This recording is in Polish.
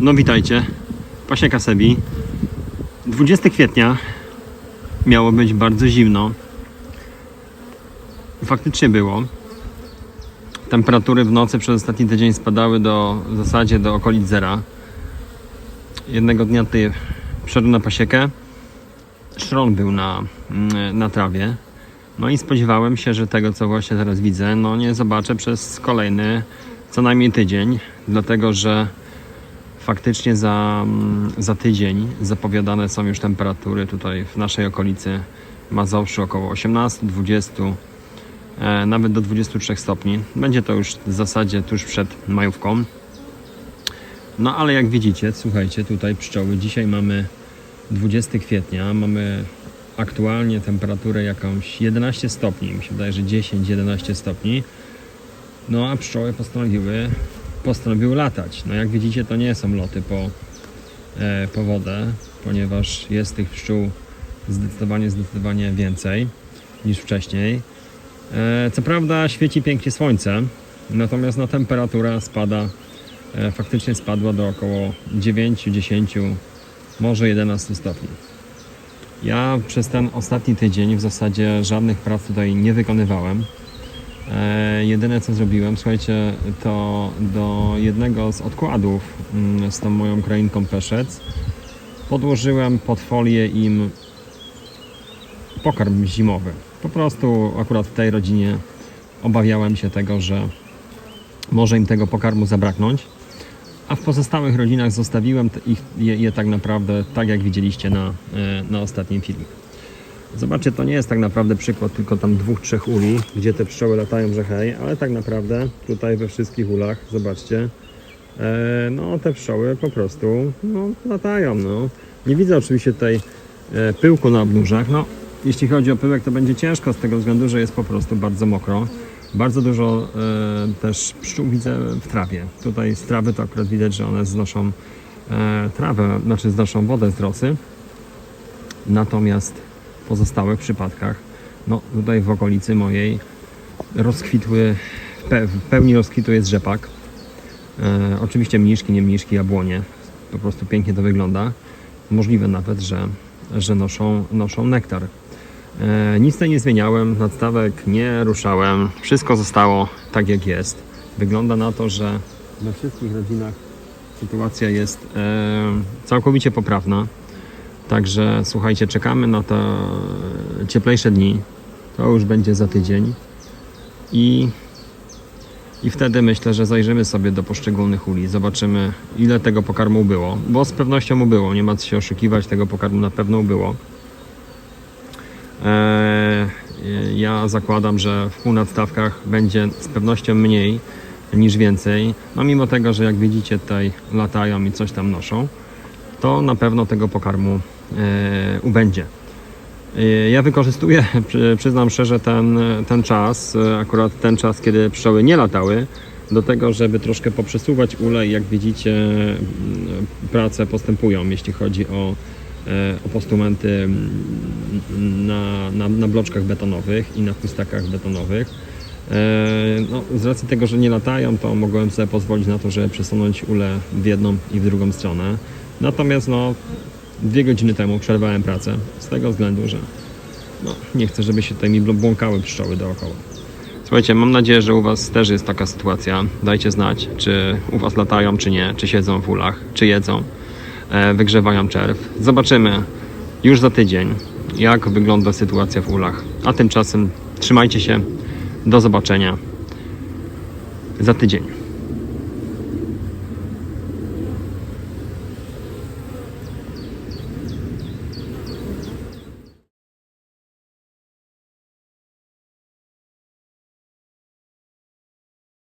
No witajcie, Pasieka Sebi. 20 kwietnia miało być bardzo zimno. Faktycznie było. Temperatury w nocy przez ostatni tydzień spadały do w zasadzie do okolic zera. Jednego dnia tutaj wszedłem na pasiekę. Szron był na, mm, na trawie. No i spodziewałem się, że tego co właśnie teraz widzę, no nie zobaczę przez kolejny co najmniej tydzień, dlatego że faktycznie za, mm, za tydzień zapowiadane są już temperatury tutaj w naszej okolicy Mazowszu około 18, 20, e, nawet do 23 stopni. Będzie to już w zasadzie tuż przed majówką. No ale jak widzicie, słuchajcie, tutaj pszczoły. Dzisiaj mamy 20 kwietnia, mamy aktualnie temperaturę jakąś 11 stopni, mi się wydaje, że 10-11 stopni. No a pszczoły postanowiły, postanowiły latać. No jak widzicie, to nie są loty po, e, po wodę, ponieważ jest tych pszczół zdecydowanie, zdecydowanie więcej niż wcześniej. E, co prawda świeci pięknie słońce, natomiast no, temperatura spada, e, faktycznie spadła do około 9, 10, może 11 stopni. Ja przez ten ostatni tydzień w zasadzie żadnych prac tutaj nie wykonywałem. Jedyne co zrobiłem, słuchajcie, to do jednego z odkładów mm, z tą moją krainką peszec podłożyłem pod folię im pokarm zimowy. Po prostu akurat w tej rodzinie obawiałem się tego, że może im tego pokarmu zabraknąć. A w pozostałych rodzinach zostawiłem ich, je, je tak naprawdę tak, jak widzieliście na, e, na ostatnim filmie. Zobaczcie, to nie jest tak naprawdę przykład tylko tam dwóch, trzech uli, gdzie te pszczoły latają, że hej, ale tak naprawdę tutaj we wszystkich ulach, zobaczcie, e, no te pszczoły po prostu no, latają. No. Nie widzę oczywiście tutaj e, pyłku na obnóżach. No, jeśli chodzi o pyłek, to będzie ciężko z tego względu, że jest po prostu bardzo mokro. Bardzo dużo e, też pszczół widzę w trawie. Tutaj z trawy to akurat widać, że one znoszą e, trawę, znaczy znoszą wodę z rosy. Natomiast pozostałych przypadkach, no tutaj w okolicy mojej rozkwitły, w pe- w pełni rozkwitu jest rzepak. E, oczywiście mniszki, nie mniszki, jabłonie. Po prostu pięknie to wygląda. Możliwe nawet, że, że noszą, noszą nektar. E, nic tutaj nie zmieniałem, nadstawek nie ruszałem. Wszystko zostało tak jak jest. Wygląda na to, że we wszystkich rodzinach sytuacja jest e, całkowicie poprawna. Także słuchajcie, czekamy na te cieplejsze dni. To już będzie za tydzień. I, I wtedy myślę, że zajrzymy sobie do poszczególnych uli. Zobaczymy, ile tego pokarmu było. Bo z pewnością mu było. Nie ma co się oszukiwać, tego pokarmu na pewno było. Eee, ja zakładam, że w pół nadstawkach będzie z pewnością mniej niż więcej. No mimo tego, że jak widzicie tutaj latają i coś tam noszą, to na pewno tego pokarmu ubędzie. E, Ja wykorzystuję, przy- przyznam szczerze, ten, ten czas, e, akurat ten czas, kiedy pszczoły nie latały, do tego, żeby troszkę poprzesuwać ule i jak widzicie mm, prace postępują, jeśli chodzi o, e, o postumenty mm, na, na, na bloczkach betonowych i na pustakach betonowych. E, No, z racji tego, że nie latają, to mogłem sobie pozwolić na to, żeby przesunąć ule w jedną i w drugą stronę. Natomiast no, dwie godziny temu przerwałem pracę z tego względu, że no, nie chcę, żeby się tutaj mi błąkały pszczoły dookoła. Słuchajcie, mam nadzieję, że u Was też jest taka sytuacja. Dajcie znać, czy u Was latają, czy nie, czy siedzą w ulach, czy jedzą, e, wygrzewają czerw. Zobaczymy już za tydzień, jak wygląda sytuacja w ulach. A tymczasem trzymajcie się. Do zobaczenia za tydzień.